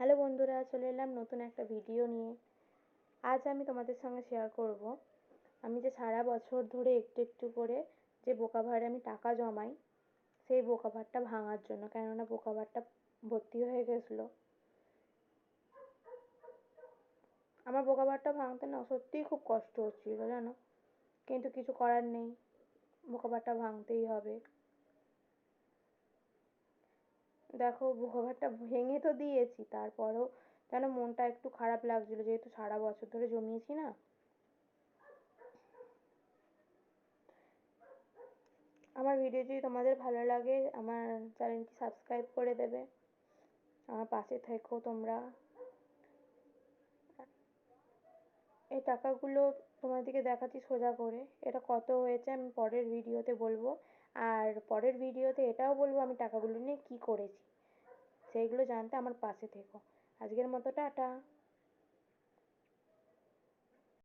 Hello বন্ধুরা, চলে এলাম নতুন একটা ভিডিও নিয়ে। আজ আমি তোমাদের সঙ্গে শেয়ার করব। আমি যে সারা বছর ধরে একটু একটু করে যে বোকা ভাড়ে আমি টাকা জমাই, সেই বোকা ভাড়টা ভাঙার জন্য, কেননা বোকা ভাড়টা ভর্তি হয়ে গেছিল। আমার বোকা ভাড়টা ভাঙতে না সত্যিই খুব কষ্ট হচ্ছিল, জানো? কিন্তু কিছু করার নেই, বোকা ভাড়টা ভাঙতেই হবে। দেখো ঘরটা ভেঙে তো দিয়েছি, তারপরেও যেন মনটা একটু খারাপ লাগছিল, যেহেতু সারা বছর ধরে জমিয়েছি না। আমার ভিডিও যদি তোমাদের ভালো লাগে, আমার চ্যানেলটি সাবস্ক্রাইব করে দেবে। আমার পাশে থেকো তোমরা। এই টাকাগুলো তোমাদেরকে দেখাচ্ছি সোজা করে। এটা কত হয়েছে আমি পরের ভিডিওতে বলব। আর পরের ভিডিওতে এটাও বলব আমি টাকাগুলো নিয়ে কী করেছি। সেইগুলো জানতে আমার পাশে থেকো। আজকের মতো টাটা।